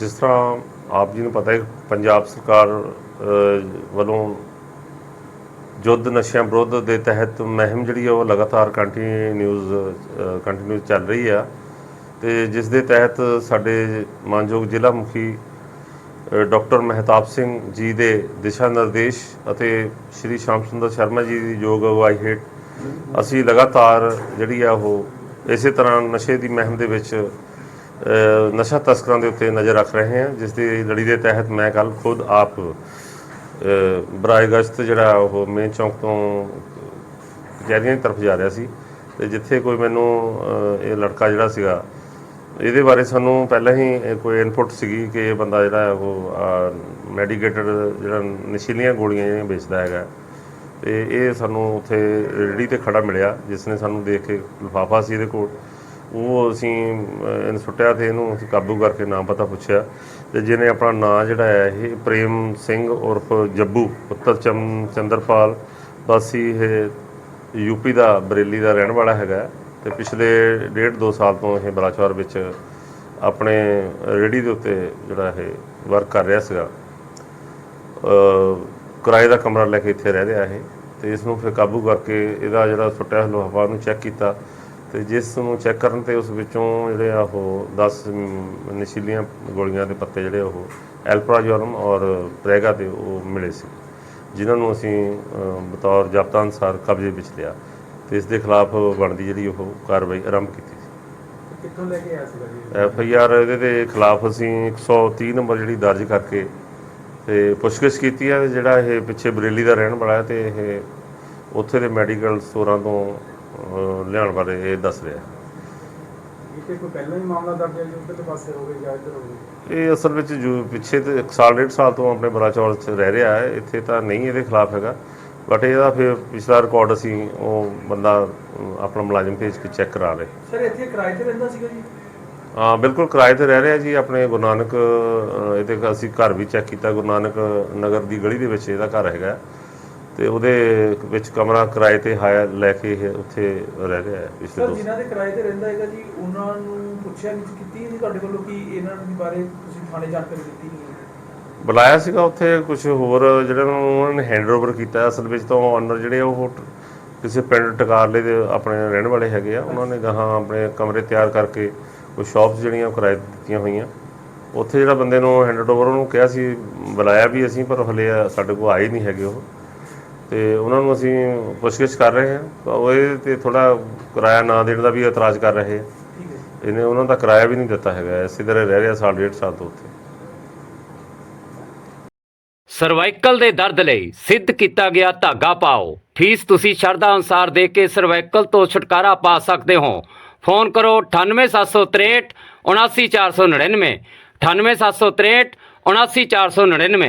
ਜਿਸ ਤਰ੍ਹਾਂ ਆਪ ਜੀ ਨੂੰ ਪਤਾ ਹੈ ਪੰਜਾਬ ਸਰਕਾਰ ਵੱਲੋਂ ਯੁੱਧ ਨਸ਼ਿਆਂ ਵਿਰੁੱਧ ਦੇ ਤਹਿਤ ਮਹਿਮ ਜਿਹੜੀ ਆ ਉਹ ਲਗਾਤਾਰ ਕੰਟੀਨਿਊਜ਼ ਕੰਟੀਨਿਊ ਚੱਲ ਰਹੀ ਆ। ਤੇ ਜਿਸ ਦੇ ਤਹਿਤ ਸਾਡੇ ਮਾਨਯੋਗ ਜ਼ਿਲ੍ਹਾ ਮੁਖੀ ਅ, ਡਾਕਟਰ ਮਹਿਤਾਬ ਸਿੰਘ ਜੀ ਦੇ ਦਿਸ਼ਾ ਨਿਰਦੇਸ਼ ਅਤੇ ਸ਼੍ਰੀ ਸ਼ਾਮ ਸੁੰਦਰ ਸ਼ਰਮਾ ਜੀ ਦੀ ਯੋਗ ਅਗਵਾਈ ਹੇਠ ਅਸੀਂ ਲਗਾਤਾਰ ਜਿਹੜੀ ਆ ਉਹ ਇਸੇ ਤਰ੍ਹਾਂ ਨਸ਼ੇ ਦੀ ਮਹਿਮ ਦੇ ਵਿੱਚ ਨਸ਼ਾ ਤਸਕਰਾਂ ਦੇ ਉੱਤੇ ਨਜ਼ਰ ਰੱਖ ਰਹੇ ਹਾਂ ਜਿਸ ਦੀ ਲੜੀ ਦੇ ਤਹਿਤ ਮੈਂ ਕੱਲ ਖੁਦ ਆਪ ਅ, ਬਰਾਏ ਗਸ਼ਤ ਜਿਹੜਾ ਉਹ ਮੇਨ ਚੌਂਕ ਤੋਂ ਕਚਹਿਰੀਆਂ ਦੀ ਤਰਫ ਜਾ ਰਿਹਾ ਸੀ ਤੇ ਜਿੱਥੇ ਕੋਈ ਮੈਨੂੰ ਇਹ ਲੜਕਾ ਜਿਹੜਾ ਸੀਗਾ ਇਹਦੇ ਬਾਰੇ ਸਾਨੂੰ ਪਹਿਲਾਂ ਹੀ ਕੋਈ ਇਨਪੁਟ ਸੀਗੀ ਕਿ ਇਹ ਬੰਦਾ ਜਿਹੜਾ ਉਹ ਮੈਡੀਕੇਟਡ ਜਿਹੜਾ ਨਸ਼ੀਲੀਆਂ ਗੋਲੀਆਂ ਜਿਹੜੀਆਂ ਵੇਚਦਾ ਹੈਗਾ। ਤੇ ਇਹ ਸਾਨੂੰ ਉੱਥੇ ਰੇਹੜੀ ਤੇ ਖੜਾ ਮਿਲਿਆ ਜਿਸ ਨੇ ਸਾਨੂੰ ਦੇਖ ਕੇ ਲਿਫਾਫਾ ਸੀ ਇਹਦੇ ਕੋਲ। ਉਹ ਅਸੀਂ ਇਹਨੂੰ ਸੁੱਟਿਆ ਤੇ ਇਹਨੂੰ ਅਸੀਂ ਕਾਬੂ ਕਰਕੇ ਨਾਮ ਪਤਾ ਪੁੱਛਿਆ। ਤੇ ਜਿਹਨੇ ਆਪਣਾ ਨਾਂ ਜਿਹੜਾ ਹੈ ਇਹ ਪ੍ਰੇਮ ਸਿੰਘ ਉਰਫ ਜੱਬੂ, ਪੁੱਤਰ ਚਮ ਚੰਦਰਪਾਲ, ਵਾਸੀ ਇਹ ਯੂਪੀ ਦਾ, ਬਰੇਲੀ ਦਾ ਰਹਿਣ ਵਾਲਾ ਹੈਗਾ ਤੇ ਪਿਛਲੇ ਡੇਢ ਦੋ ਸਾਲ ਤੋਂ ਇਹ ਬਲਾਚੌਰ ਵਿੱਚ ਆਪਣੇ ਰੇਹੜੀ ਦੇ ਉੱਤੇ ਜਿਹੜਾ ਇਹ ਵਰਕ ਕਰ ਰਿਹਾ ਸੀਗਾ। ਕਿਰਾਏ ਦਾ ਕਮਰਾ ਲੈ ਕੇ ਇੱਥੇ ਰਹਿ ਰਿਹਾ ਇਹ। ਤੇ ਇਸ ਨੂੰ ਫਿਰ ਕਾਬੂ ਕਰਕੇ ਇਹਦਾ ਜਿਹੜਾ ਸੁੱਟਿਆ ਲੋਹਾ ਨੂੰ ਚੈੱਕ ਕੀਤਾ। ਤੇ ਜਿਸ ਨੂੰ ਚੈੱਕ ਕਰਨ ਤੇ ਉਸ ਵਿੱਚੋਂ ਜਿਹੜੇ ਆ ਉਹ 10 ਨਸ਼ੀਲੀਆਂ ਗੋਲੀਆਂ ਦੇ ਪੱਤੇ ਜਿਹੜੇ ਉਹ ਐਲਪਰਾਜੋਲਮ ਔਰ ਪ੍ਰੈਗਾ ਦੇ ਉਹ ਮਿਲੇ ਸੀ ਜਿਨ੍ਹਾਂ ਨੂੰ ਅਸੀਂ ਬਤੌਰ ਜ਼ਾਬਤਾ ਅਨੁਸਾਰ ਕਬਜ਼ੇ ਵਿੱਚ ਲਿਆ ਤੇ ਇਸ ਦੇ ਖਿਲਾਫ ਬਣਦੀ ਜਿਹੜੀ ਉਹ ਕਾਰਵਾਈ ਆਰੰਭ ਕੀਤੀ ਸੀ। ਕਿੱਥੋਂ ਲੈ ਕੇ ਆਇਆ ਜੀ? ਐਫ ਆਈ ਆਰ ਇਹਦੇ ਦੇ ਖਿਲਾਫ ਅਸੀਂ 130 ਨੰਬਰ ਜਿਹੜੀ ਦਰਜ ਕਰਕੇ ਤੇ ਪੁੱਛਗਿੱਛ ਕੀਤੀ ਹੈ ਜਿਹੜਾ ਇਹ ਪਿੱਛੇ ਬਰੇਲੀ ਦਾ ਰਹਿਣ ਵਾਲਾ ਹੈ ਤੇ ਇਹ ਉੱਥੇ ਦੇ ਮੈਡੀਕਲ ਸਟੋਰਾਂ ਤੋਂ ਲਿਆਉਣ ਬਾਰੇ ਇਹ ਦੱਸ ਰਿਹਾ। ਇਹ ਤੇ ਕੋਈ ਪਹਿਲਾਂ ਹੀ ਮਾਮਲਾ ਦਰਜ ਹੈ ਜੀ ਉਧਰਲੇ ਪਾਸੇ ਹੋ ਗਏ ਜਾਂ ਇੱਧਰ ਹੋ ਗਏ? ਇਹ ਅਸਲ ਵਿੱਚ ਜੋ ਪਿੱਛੇ ਤੇ ਇੱਕ ਸਾਲ ਡੇਢ ਸਾਲ ਤੋਂ ਆਪਣੇ ਬਲਾਚੌਰ 'ਚ ਰਹਿ ਰਿਹਾ ਹੈ ਇੱਥੇ ਤਾਂ ਨਹੀਂ ਇਹਦੇ ਖਿਲਾਫ ਹੈਗਾ। ਬਟ ਇਹਦਾ ਫਿਰ ਪਿਛਲਾ ਰਿਕਾਰਡ ਅਸੀਂ ਉਹ ਬੰਦਾ ਆਪਣਾ ਮੁਲਾਜ਼ਮ ਭੇਜ ਕੇ ਚੈੱਕ ਕਰਾ ਰਹੇ ਸਰ ਇੱਥੇ ਕਿਰਾਏ ਤੇ ਰਹਿੰਦਾ ਸੀਗਾ ਜੀ? ਹਾਂ ਬਿਲਕੁਲ ਕਿਰਾਏ ਤੇ ਰਹਿ ਰਿਹਾ ਜੀ ਆਪਣੇ ਗੁਰੂ ਨਾਨਕ ਇਹਦੇ ਅਸੀਂ ਘਰ ਵੀ ਚੈੱਕ ਕੀਤਾ। ਗੁਰੂ ਨਾਨਕ ਨਗਰ ਦੀ ਗਲੀ ਦੇ ਵਿੱਚ ਇਹਦਾ ਘਰ ਹੈਗਾ। ਤੇ ਉਹਦੇ ਵਿੱਚ ਕਮਰਾ ਕਿਰਾਏ ਤੇ ਹਾਇਆ ਲੈ ਕੇ ਇਹ ਉੱਥੇ ਰਹਿ ਰਿਹਾ ਹੈ ਪਿਛਲੇ ਸਰ ਦੋ ਜਿਨ੍ਹਾਂ ਦੇ ਕਿਰਾਏ ਤੇ ਰਹਿੰਦਾ ਹੈਗਾ ਜੀ ਉਹਨਾਂ ਨੂੰ ਪੁੱਛਿਆ ਨਹੀਂ ਕੀਤੀ ਜੀ ਤੁਹਾਡੇ ਵੱਲੋਂ ਕਿ ਇਹਨਾਂ ਦੇ ਬਾਰੇ ਤੁਸੀਂ ਥਾਣੇ ਜਾਣਕਾਰੀ ਦਿੱਤੀ ਨਹੀਂ ਬੁਲਾਇਆ ਸੀਗਾ ਉੱਥੇ ਕੁਝ ਹੋਰ ਜਿਹੜਾ ਨੂੰ ਉਹਨਾਂ ਨੇ ਹੈਂਡਓਵਰ ਕੀਤਾ ਅਸਲ ਵਿੱਚ ਤਾਂ ਓਨਰ ਜਿਹੜੇ ਉਹ ਟ- ਕਿਸੇ ਪਿੰਡ ਟਕਾਰਲੇ ਦੇ ਆਪਣੇ ਰਹਿਣ ਵਾਲੇ ਹੈਗੇ ਆ ਉਹਨਾਂ ਨੇ ਗਾਹਾਂ ਆਪਣੇ ਕਮਰੇ ਤਿਆਰ ਕਰਕੇ ਕੋਈ ਸ਼ਾਪਸ ਜਿਹੜੀਆਂ ਉਹ ਕਿਰਾਏ ਤੇ ਦਿੱਤੀਆਂ ਹੋਈਆਂ। ਉੱਥੇ ਜਿਹੜਾ ਬੰਦੇ ਨੂੰ ਹੈਂਡਓਵਰ ਉਹਨੂੰ ਕਿਹਾ ਸੀ ਬੁਲਾਇਆ ਵੀ ਅਸੀਂ ਪਰ ਹਲੇ ਸਾਡੇ ਕੋਲ ਆਏ ਨਹੀਂ ਹੈਗੇ ਉਹ। ਤੇ ਉਹਨਾਂ ਨੂੰ ਅਸੀਂ ਪੁੱਛਗਿੱਛ ਕਰ ਰਹੇ ਹਾਂ। ਤਾਂ ਉਹ ਇਹ ਤੇ ਥੋੜਾ ਕਿਰਾਇਆ ਨਾ ਦੇਣ ਦਾ ਵੀ ਇਤਰਾਜ਼ ਕਰ ਰਹੇ ਆ ਇਹਨੇ ਉਹਨਾਂ ਦਾ ਕਿਰਾਇਆ ਵੀ ਨਹੀਂ ਦਿੱਤਾ ਹੈਗਾ। ਇਸੇ ਤਰ੍ਹਾਂ ਰਹਿ ਰਿਹਾ ਸਾਲ ਡੇਢ ਸਾਲ ਤੋਂ ਉੱਥੇ। ਸਰਵਾਈਕਲ ਦੇ ਦਰਦ ਲਈ ਸਿੱਧ ਕੀਤਾ ਗਿਆ ਧਾਗਾ ਪਾਓ। ਫੀਸ ਤੁਸੀਂ ਸ਼ਰਧਾ ਅਨੁਸਾਰ ਦੇ ਕੇ ਸਰਵਾਈਕਲ ਤੋਂ ਛੁਟਕਾਰਾ ਪਾ ਸਕਦੇ ਹੋ। ਫੋਨ ਕਰੋ 98763 79499 98763 79499